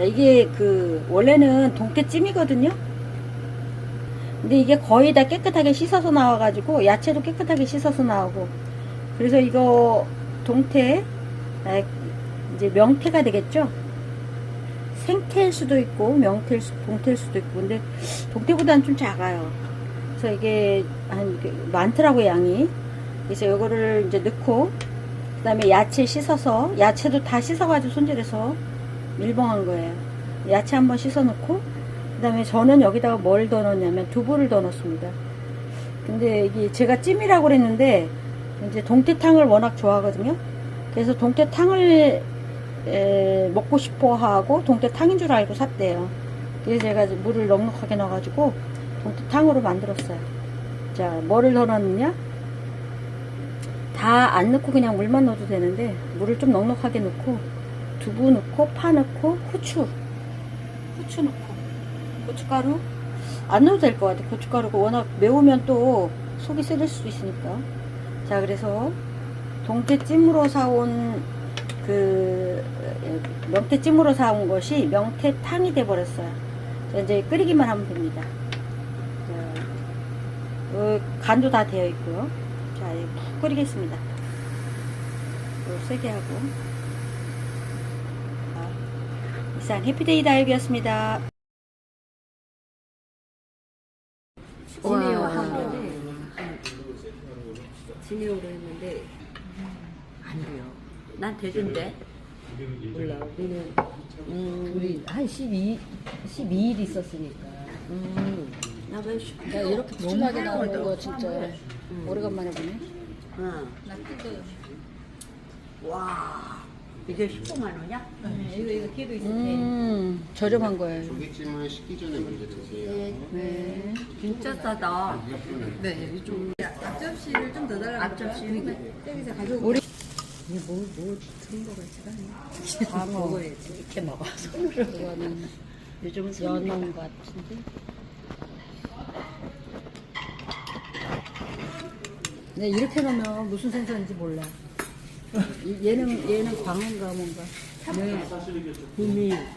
자, 이게 그, 원래는 동태찜이거든요? 근데 이게 거의 다 깨끗하게 씻어서 나와가지고, 야채도 깨끗하게 씻어서 나오고, 그래서 이거 동태, 아, 이제 명태가 되겠죠? 생태일 수도 있고, 명태일 수, 동태일 수도 있고, 근데 동태보다는 좀 작아요. 그래서 이게 한, 이게 많더라고요, 양이. 그래서 이거를 이제 넣고, 그 다음에 야채 씻어서, 야채도 다 씻어가지고 손질해서 밀봉한 거예요. 야채 한번 씻어 놓고, 그 다음에 저는 여기다가 뭘 더 넣었냐면 두부를 더 넣습니다. 근데 이게 제가 찜이라고 그랬는데, 이제 동태탕을 워낙 좋아하거든요. 그래서 동태탕을 에, 먹고 싶어 하고 동태탕인 줄 알고 샀대요. 그래서 제가 물을 넉넉하게 넣어가지고 동태탕으로 만들었어요. 자, 뭐를 더 넣느냐? 다 안 넣고 그냥 물만 넣어도 되는데 물을 좀 넉넉하게 넣고 두부 넣고 파 넣고 후추. 후추 넣고. 고춧가루? 안 넣어도 될 것 같아. 고춧가루가 워낙 매우면 또 속이 쓰릴 수도 있으니까. 자 그래서 동태찜으로 사온 그 에, 명태찜으로 사온 것이 명태탕이 돼 버렸어요. 자, 이제 끓이기만 하면 됩니다. 자, 어, 간도 다 되어 있고요. 자 이제 푹 끓이겠습니다. 또 세게 하고. 자, 이상 해피데이 다육이었습니다. 한 건데 지네어로 했는데 안 돼요. 난 되던데. 몰라. 우리는 음, 우리 한 12, 12일 있었으니까. 음, 나왜 야, 이렇게 푸짐하게 나오는 거 진짜 오래간만에 보네 응. 와, 이게 15만 원이야? 음, 저렴한 거예요 조개찜은 식기 전에 먼저 드세요. 네. 진짜 싸다. 네, 여기 좀 앞접시를 좀 더 달라고 앞접시 여기서 가져오고 우리 이게 뭐, 뭐 드는 거가 있을까? 다 먹어 먹어야지 이렇게 먹어. 이거는 요즘은 연어 같은데 네, 이렇게 넣으면 무슨 생선인지 몰라 이- 얘는 얘는 광어인가 뭔가? 네. 이미